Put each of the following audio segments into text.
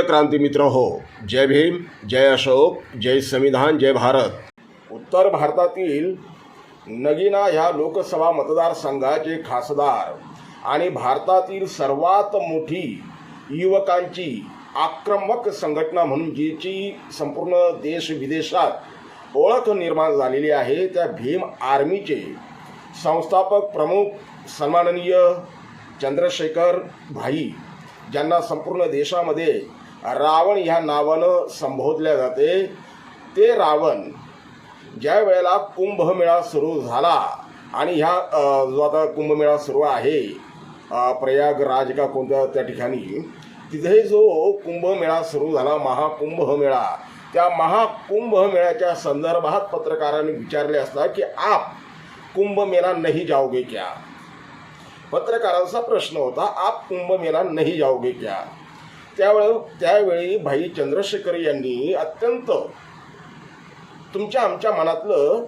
प्रिय क्रांती मित्र हो जय भीम जय अशोक जय संविधान जय भारत. उत्तर भारतातील नगिना ह्या लोकसभा मतदारसंघाचे खासदार आणि भारतातील सर्वात मोठी युवकांची आक्रमक संघटना म्हणून जीची संपूर्ण देश विदेशात ओळख निर्माण झालेली आहे त्या भीम आर्मीचे संस्थापक प्रमुख सन्माननीय चंद्रशेखर भाई ज्यांना संपूर्ण देशामध्ये रावण ह्या नावानं संबोधल्या जाते. ते रावण ज्या वेळेला कुंभमेळा सुरू झाला आणि ह्या जो आता कुंभमेळा सुरू आहे प्रयागराज का कोणत्या त्या ठिकाणी तिथे जो कुंभमेळा सुरू झाला महाकुंभमेळा त्या महाकुंभमेळ्याच्या संदर्भात पत्रकारांनी विचारले असता की आप कुंभमेळा नाही जाओगे क्या? पत्रकारांचा प्रश्न होता आप कुंभमेळा नाही जाओगे क्या? त्यावेळे त्यावेळी भाई चंद्रशेखर यांनी अत्यंत तुमच्या आमच्या मनातलं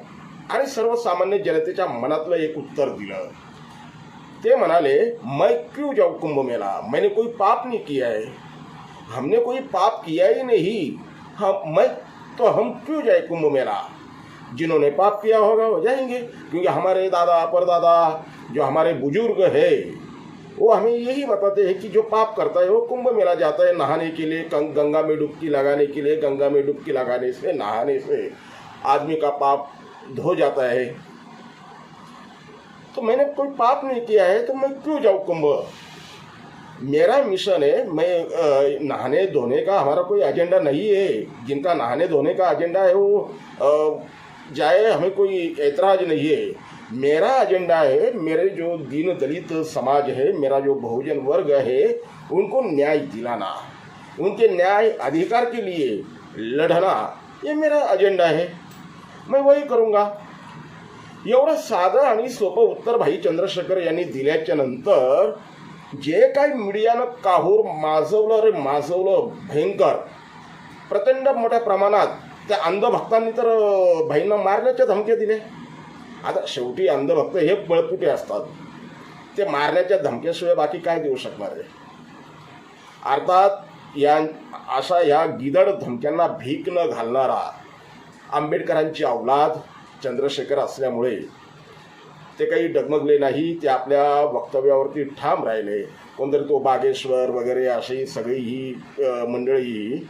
आणि सर्वसामान्य जनतेच्या मनातलं एक उत्तर दिलं. ते म्हणाले मैं क्यों जाऊ कुंभ मेला मैंने कोई पाप नहीं किया है। हमने कोई पाप किया ही नहीं। हम मैं तो हम क्यों जाए कुंभ मेला जिन्होंने पाप किया होगा वो जाएंगे क्योंकि हमारे दादा परदादा जो हमारे बुजुर्ग है वो हमें यही बताते हैं कि जो पाप करता है वो कुंभ मेला जाता है नहाने के लिए गंगा में डुबकी लगाने के लिए गंगा में डुबकी लगाने से नहाने से आदमी का पाप धो जाता है। तो मैंने कोई पाप नहीं किया है तो मैं क्यों जाऊँ कुंभ? मेरा मिशन है मैं नहाने धोने का हमारा कोई एजेंडा नहीं है। जिनका नहाने धोने का एजेंडा है वो अ, जाए हमें कोई ऐतराज नहीं है। मेरा एजेंडा है मेरे जो दीन दलित समाज है मेरा जो बहुजन वर्ग है उनको न्याय दिलाना। उनके न्याय अधिकार के लिए लढना ये मेरा एजेंडा है। मैं वही करूँगा। एवढं साधं आणि सोपं उत्तर भाई चंद्रशेखर यांनी दिल्याच्या नंतर जे काही मीडियानं काहूर माजवलं रे माजवलं भयंकर प्रचंड मोठ्या प्रमाणात त्या अंधभक्तांनी तर भाईंना मारण्याच्या धमक्या दिल्या. आता शेवटी अंधभक्त हे बळपुटे असतात. ते मारण्याच्या धमक्याशिवाय बाकी काय देऊ शकणार आहे? अर्थात या अशा या गिदड धमक्यांना भीक न घालणारा आंबेडकरांची अवलाद चंद्रशेखर असल्यामुळे ते काही डगमगले नाही ते आपल्या वक्तव्यावरती ठाम राहिले. कोणतरी तो बागेश्वर वगैरे अशी सगळी ही मंडळी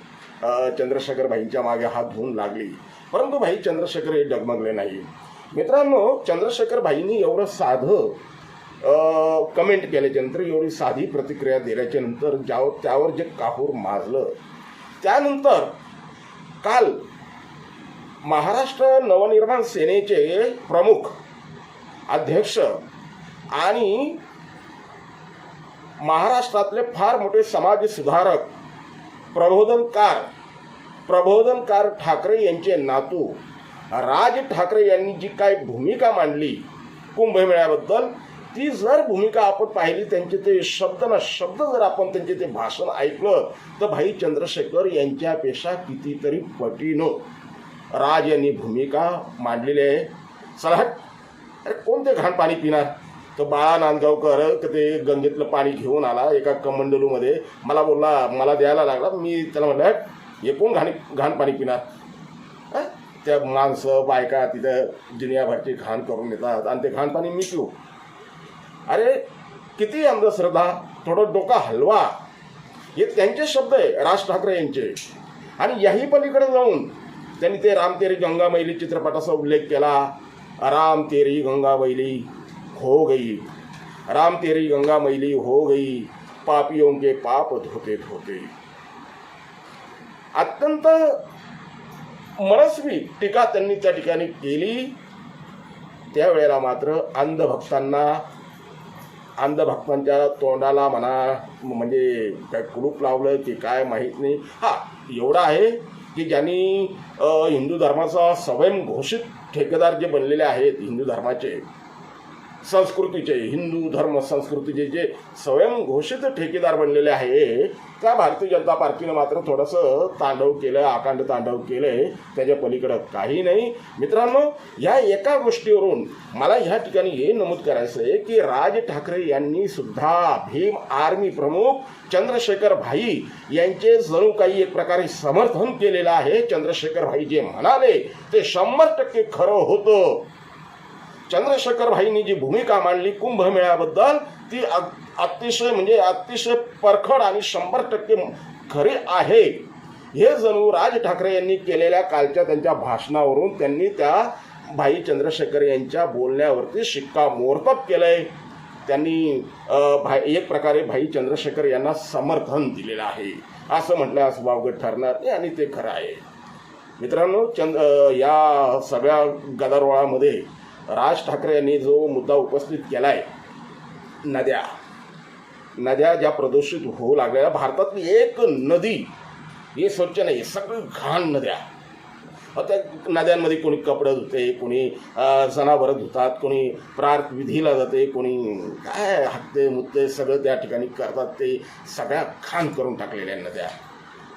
चंद्रशेखर भाईंच्या मागे हात धुवून लागली. परंतु भाई चंद्रशेखर हे डगमगले नाही. मित्रांनो चंद्रशेखर भाईंनी एवढं साधं कमेंट केल्याच्यानंतर एवढी साधी प्रतिक्रिया दिल्याच्यानंतर ज्या त्यावर जे काहूर माजलं. त्यानंतर काल महाराष्ट्र नवनिर्माण सेनेचे प्रमुख अध्यक्ष आणि महाराष्ट्रातले फार मोठे समाज सुधारक प्रबोधनकार प्रबोधनकार ठाकरे यांचे नातू राज ठाकरे यांनी जी काय भूमिका मांडली कुंभमेळ्याबद्दल ती जर भूमिका आपण पाहिली त्यांचे ते शब्द ना शब्द जर आपण त्यांचे ते भाषण ऐकलं तर भाई चंद्रशेखर यांच्यापेक्षा कितीतरी पटीनं राज यांनी भूमिका मांडलेली आहे. चला अरे कोणते घाण पाणी पिणार? तर बाळा नांदगावकर ते गंगेतलं पाणी घेऊन आला एका कमंडलूमध्ये. मला बोलला मला द्यायला लागला. मी त्याला म्हटलं "हट, हे कोण घाण घाण पाणी पिणार? त्या माणसं बायका तिथं दुनियाभरची घाण करून येतात आणि ते घाण पाणी मी पिऊ. अरे किती अंधश्रद्धा थोडं डोका हलवा. हे त्यांचे शब्द आहे राज ठाकरे यांचे. आणि याही पलीकडे जाऊन त्यांनी ते राम तेरी गंगा मैली चित्रपटाचा उल्लेख केला. राम तेरी गंगा मैली. हो गई। राम तेरी गंगा मैली हो गई। पापियों के पाप धोते धोते अत्यंत मनस्वी टीका त्यांनी त्या ठिकाणी केली। त्यावेळेला मात्र अंधभक्तांना अंधभक्तांच्या तोंडाला म्हणा म्हणजे काय कुलूप लावलं की काय माहीत नाही. हा एवढं आहे की ज्यांनी हिंदू धर्माचा स्वयंघोषित ठेकेदार जे बनलेले आहेत हिंदू धर्माचे संस्कृतीचे हिंदू धर्म संस्कृतीचे जे स्वयंघोषित ठेकेदार बनलेले आहे त्या भारतीय जनता पार्टीनं मात्र थोडंसं तांडव केलं आकांड तांडव केलं त्याच्या पलीकडं काही नाही. मित्रांनो ह्या एका गोष्टीवरून मला ह्या ठिकाणी हे नमूद करायचं आहे की राज ठाकरे यांनी सुद्धा भीम आर्मी प्रमुख चंद्रशेखर भाई यांचे जणू काही एक प्रकारे समर्थन केलेलं आहे. चंद्रशेखर भाई जे म्हणाले ते शंभर टक्के खरं होतं. चंद्रशेखर भाईंनी जी भूमिका मांडली कुंभमेळ्याबद्दल ती अतिशय म्हणजे अतिशय परखड आणि शंभर टक्के खरी आहे. हे जणू राज ठाकरे यांनी केलेल्या कालच्या त्यांच्या भाषणावरून त्यांनी त्या भाई चंद्रशेखर यांच्या बोलण्यावरती शिक्कामोर्तब केलंय. त्यांनी भाई एक प्रकारे भाई चंद्रशेखर यांना समर्थन दिलेलं आहे. असं म्हटल्यास वावगं ठरणार नाही आणि ते खरं आहे. मित्रांनो चंद या सगळ्या गदारोळामध्ये राज ठाकरे यांनी जो मुद्दा उपस्थित केला आहे नद्या. नद्या ज्या प्रदूषित होऊ लागलेल्या भारतातली एक नदी ही स्वच्छ नाही सगळी घाण नद्या. अ, त्या नद्यांमध्ये कोणी कपडे धुते कोणी जनावरं धुतात कोणी प्रार्थ विधीला जाते कोणी काय हत्ते मुत्ते सगळं त्या ठिकाणी करतात ते सगळ्या घाण करून टाकलेल्या नद्या.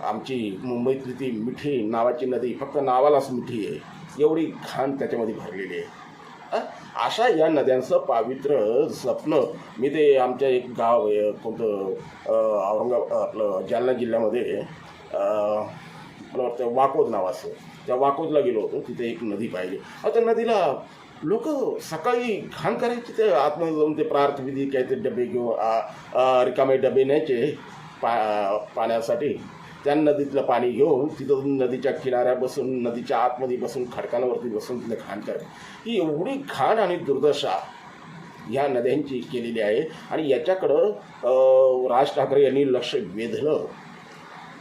आमची मुंबईतली ती मिठी नावाची नदी फक्त नावालाच मिठी आहे. एवढी घाण त्याच्यामध्ये भरलेली आहे. अशा या नद्यांचं पावित्र्य जपणं. मी ते आमच्या एक गाव आहे कोणतं औरंगाबाद आपलं जालना जिल्ह्यामध्ये मला वाटतं वाकोद नावाचं त्या वाकोदला गेलो होतो तिथे एक नदी पाहिली. त्या नदीला लोक सकाळी घाण करायचे ते आतमध्ये जाऊन ते प्रार्थविधी काय ते डबे घेऊन रिकामे डबे न्यायचे पा पाण्यासाठी. त्या नदीतलं पाणी घेऊन तिथं नदीच्या किनाऱ्या बसून नदीच्या आतमध्ये बसून खडकांवरती बसून तिथे घाण करते. ही एवढी घाण आणि दुर्दशा ह्या नद्यांची केलेली आहे आणि याच्याकडं राज ठाकरे यांनी लक्ष वेधलं.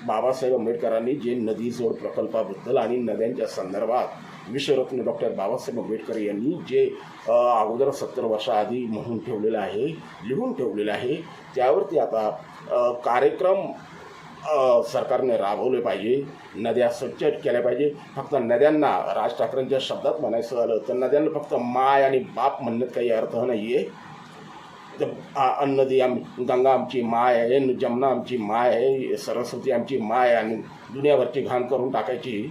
बाबासाहेब आंबेडकरांनी जे नदी जोड प्रकल्पाबद्दल आणि नद्यांच्या संदर्भात विश्वरत्न डॉक्टर बाबासाहेब आंबेडकर यांनी जे अगोदर सत्तर वर्षाआधी म्हणून ठेवलेलं आहे लिहून ठेवलेलं आहे त्यावरती आता कार्यक्रम सरकारने राबवले पाहिजे. नद्या स्वच्छ केल्या पाहिजे. फक्त नद्यांना राज ठाकरेंच्या शब्दात म्हणायचं झालं तर नद्यांना फक्त माय आणि बाप म्हणण्यात काही अर्थ नाही आहे तर नदी आम गंगा आमची माय आहे जमुना आमची माय आहे सरस्वती आमची माय आणि दुनियाभरची घाण करून टाकायची.